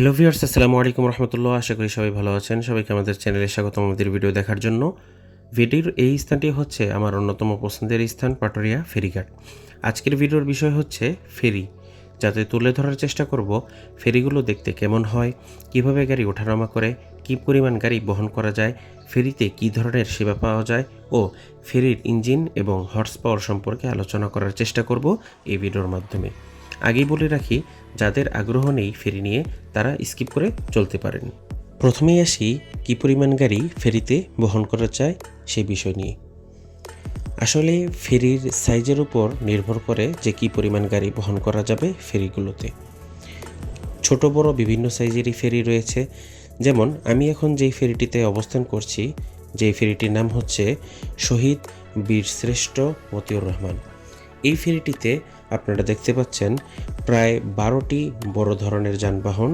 Hello viewers আসসালামু আলাইকুম রহমতুল্লাহ। আশা করি সবাই ভালো আছেন। সবাইকে আমাদের চ্যানেলে স্বাগত আমাদের ভিডিও দেখার জন্য ভিডিওর এই স্থানটি হচ্ছে আমার অন্যতম পছন্দের স্থান, পাটুরিয়া, ফেরিঘাট। আজকের ভিডিওর বিষয় হচ্ছে ফেরি। যাতে তুলে ধরার চেষ্টা করব, ফেরিগুলো দেখতে কেমন হয়, কীভাবে গাড়ি ওঠানামা করে, কী পরিমাণ গাড়ি বহন করা যায়, ফেরিতে কী ধরনের সেবা পাওয়া যায় ও ফেরির ইঞ্জিন এবং হর্স পাওয়ার সম্পর্কে আলোচনা করার চেষ্টা করব এই ভিডিওর মাধ্যমে। আগেই বলে রাখি, যাদের আগ্রহ নেই ফেরি নিয়ে, তারা স্কিপ করে চলতে পারেন। প্রথমেই আসি, কী পরিমাণ গাড়ি ফেরিতে বহন করা যায় সে বিষয় নিয়ে। আসলে ফেরির সাইজের উপর নির্ভর করে যে কী পরিমাণ গাড়ি বহন করা যাবে ফেরিগুলোতে। ছোট, বড় বিভিন্ন সাইজেরই ফেরি রয়েছে। যেমন, আমি এখন যেই ফেরিটিতে অবস্থান করছি, যেই ফেরিটির নাম হচ্ছে শহীদ বীরশ্রেষ্ঠ মতিউর রহমান। এই ফেরিটিতে আপনারা দেখতে পাচ্ছেন প্রায় বারোটি বড় ধরনের যানবাহন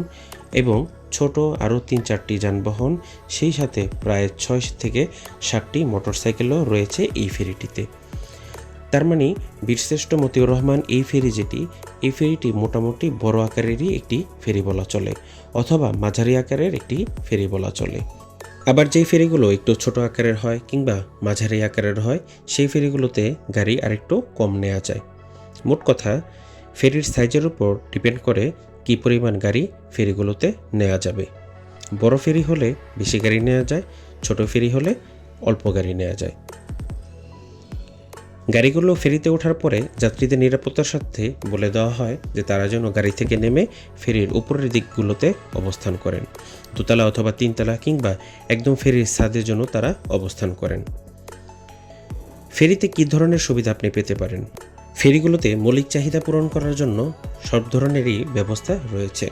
এবং ছোট আরও তিন চারটি যানবাহন, সেই সাথে প্রায় ছয় থেকে ষাটটি মোটরসাইকেলও রয়েছে এই ফেরিটিতে। তার মানে বীরশ্রেষ্ঠ মতিউর রহমান এই ফেরি যেটি, এই ফেরিটি মোটামুটি বড় আকারেরই একটি ফেরি বলা চলে, অথবা মাঝারি আকারের একটি ফেরি বলা চলে। আবার যেই ফেরিগুলো একটু ছোট আকারের হয় কিংবা মাঝারি আকারের হয়, সেই ফেরিগুলোতে গাড়ি আরেকটু কম নেওয়া যায়। মোট কথা, ফেরির সাইজের উপর ডিপেন্ড করে কি পরিমাণ গাড়ি ফেরিগুলোতে নেওয়া যাবে। বড় ফেরি হলে বেশি গাড়ি নেওয়া যায়, ছোট ফেরি হলে অল্প গাড়ি নেওয়া যায়। গাড়িগুলো ফেরিতে ওঠার পরে যাত্রীদের নিরাপত্তার সাথে বলে দেওয়া হয় যে তারা যেন গাড়ি থেকে নেমে ফেরির উপরের দিকগুলোতে অবস্থান করেন। দোতলা অথবা তিনতলা কিংবা একদম ফেরির ছাদের জন্য তারা অবস্থান করেন। ফেরিতে কী ধরনের সুবিধা আপনি পেতে পারেন? ফেরিগুলোতে মৌলিক চাহিদা পূরণ করার জন্য সব ধরনেরই ব্যবস্থা রয়েছে।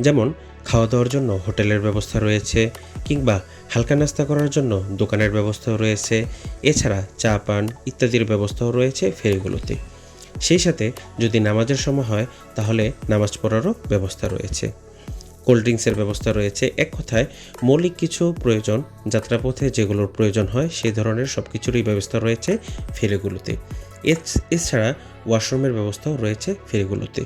যেমন খাওয়া দাওয়ার জন্য হোটেলের ব্যবস্থা রয়েছে কিংবা হালকা নাস্তা করার জন্য দোকানের ব্যবস্থাও রয়েছে। এছাড়া চা, পান ইত্যাদির ব্যবস্থাও রয়েছে ফেরিগুলোতে। সেই সাথে যদি নামাজের সময় হয়, তাহলে নামাজ পড়ারও ব্যবস্থা রয়েছে। কোল্ড ড্রিঙ্কসের ব্যবস্থা রয়েছে। এক কথায়, মৌলিক কিছু প্রয়োজন, যাত্রাপথে যেগুলোর প্রয়োজন হয় সেই ধরনের সব কিছুরই ব্যবস্থা রয়েছে ফেরিগুলোতে। এছ- এছাড়া ওয়াশরুমের ব্যবস্থাও রয়েছে ফেরিগুলোতে।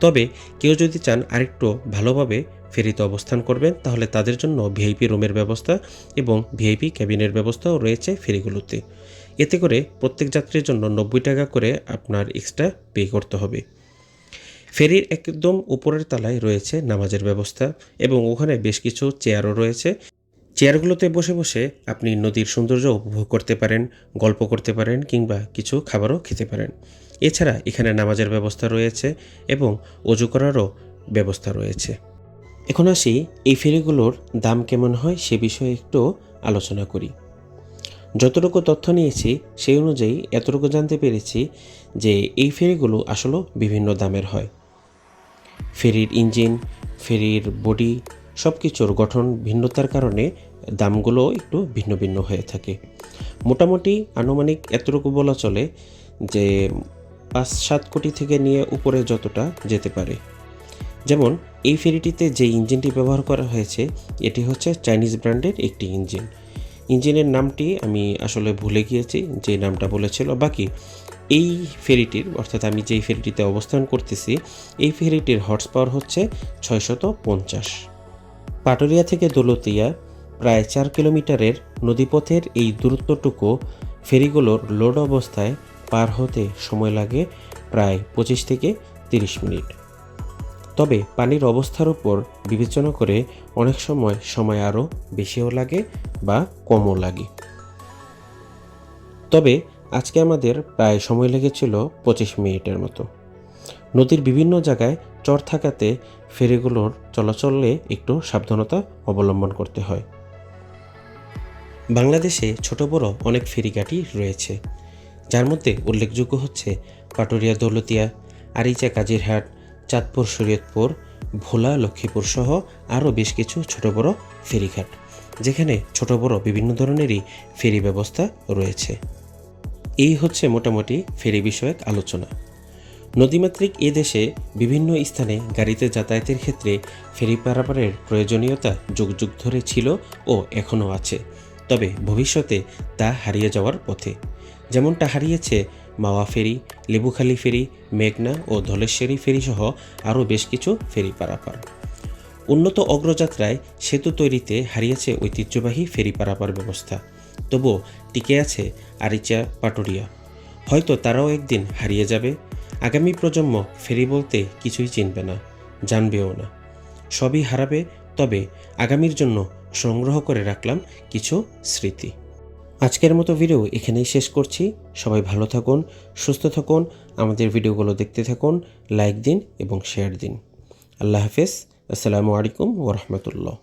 তবে কেউ যদি চান আরেকটু ভালোভাবে ফেরিতে অবস্থান করবেন তাহলে তাদের জন্য ভিআইপি রুমের ব্যবস্থা এবং ভিআইপি ক্যাবিনের ব্যবস্থাও রয়েছে ফেরিগুলোতে। এতে করে প্রত্যেক যাত্রীর জন্য নব্বই টাকা করে আপনার এক্সট্রা পে করতে হবে। ফেরির একদম উপরের তলায় রয়েছে নামাজের ব্যবস্থা এবং ওখানে বেশ কিছু চেয়ারও রয়েছে। চেয়ারগুলোতে বসে বসে আপনি নদীর সৌন্দর্য উপভোগ করতে পারেন, গল্প করতে পারেন কিংবা কিছু খাবারও খেতে পারেন। এছাড়া এখানে নামাজের ব্যবস্থা রয়েছে এবং অজু করারও ব্যবস্থা রয়েছে। এখন আসি এই ফেরিগুলোর দাম কেমন হয় সে বিষয়ে একটু আলোচনা করি। যতটুকু তথ্য নিয়েছি সেই অনুযায়ী এতটুকু জানতে পেরেছি যে এই ফেরিগুলো আসলে বিভিন্ন দামের হয়। ফেরির ইঞ্জিন, ফেরির বডি সব কিছুর গঠন ভিন্নতার কারণে দামগুলো একটু ভিন্ন ভিন্ন হয়ে থাকে। মোটামুটি আনুমানিক এতটুকু বলা চলে যে পাঁচ সাত কোটি থেকে নিয়ে উপরে যতটা যেতে পারে। যেমন এই ফেরিটিতে যে ইঞ্জিনটি ব্যবহার করা হয়েছে, এটি হচ্ছে চাইনিজ ব্র্যান্ডের একটি ইঞ্জিন। ইঞ্জিনের নামটি আমি আসলে ভুলে গিয়েছি, যে নামটা বলেছিল বাকি। এই ফেরিটির, অর্থাৎ আমি যেই ফেরিটিতে অবস্থান করতেছি, এই ফেরিটির হর্স পাওয়ার হচ্ছে ছয়শত পঞ্চাশ। পাটুরিয়া থেকে দৌলতিয়া প্রায় চার কিলোমিটারের নদীপথের এই দূরত্বটুকু ফেরিগুলোর লোড অবস্থায় পার হতে সময় লাগে প্রায় পঁচিশ থেকে তিরিশ মিনিট। তবে পানির অবস্থার উপর বিবেচনা করে অনেক সময় সময় আরও বেশিও লাগে বা কমও লাগে। তবে আজকে আমাদের প্রায় সময় লেগেছিল পঁচিশ মিনিটের মতো। নদীর বিভিন্ন জায়গায় চর থাকাতে ফেরিগুলোর চলাচলে একটু সাবধানতা অবলম্বন করতে হয়। বাংলাদেশে ছোট বড় অনেক ফেরিঘাটি রয়েছে। যার মধ্যে উল্লেখযোগ্য হচ্ছে পাটুরিয়া দৌলতিয়া, আরিচা কাজিরহাট চাঁদপুর, শরীয়তপুর, ভোলা, লক্ষ্মীপুর সহ আরও বেশ কিছু ছোট বড় ফেরিঘাট, যেখানে ছোট বড় বিভিন্ন ধরনেরই ফেরি ব্যবস্থা রয়েছে। এই হচ্ছে মোটামুটি ফেরি বিষয়ক আলোচনা। নদীমাতৃক এ দেশে বিভিন্ন স্থানে গাড়িতে যাতায়াতের ক্ষেত্রে ফেরি পারাপারের প্রয়োজনীয়তা যুগ যুগ ধরে ছিল ও এখনও আছে, তবে ভবিষ্যতে তা হারিয়ে যাওয়ার পথে। যেমনটা হারিয়েছে মাওয়া ফেরি লেবুখালি ফেরি, মেঘনা ও ধলেশ্বরী ফেরি সহ আরও বেশ কিছু ফেরি পারাপার। উন্নত অগ্রযাত্রায় সেতু তৈরিতে হারিয়েছে ঐতিহ্যবাহী ফেরি পারাপার ব্যবস্থা। তবুও টিকে আছে আরিচা পাটুরিয়া। হয়তো তারাও একদিন হারিয়ে যাবে। আগামী প্রজন্ম ফেরি বলতে কিছুই চিনবে না, জানবেও না। সবই হারাবে, তবে আগামীর জন্য সংগ্রহ করে রাখলাম কিছু স্মৃতি। আজকের মতো ভিডিও এখানেই শেষ করছি। সবাই ভালো থাকুন, সুস্থ থাকুন, আমাদের ভিডিওগুলো দেখতে থাকুন লাইক দিন এবং শেয়ার দিন। আল্লাহ হাফেজ, আসসালামু আলাইকুম ওরহমতুল্লাহ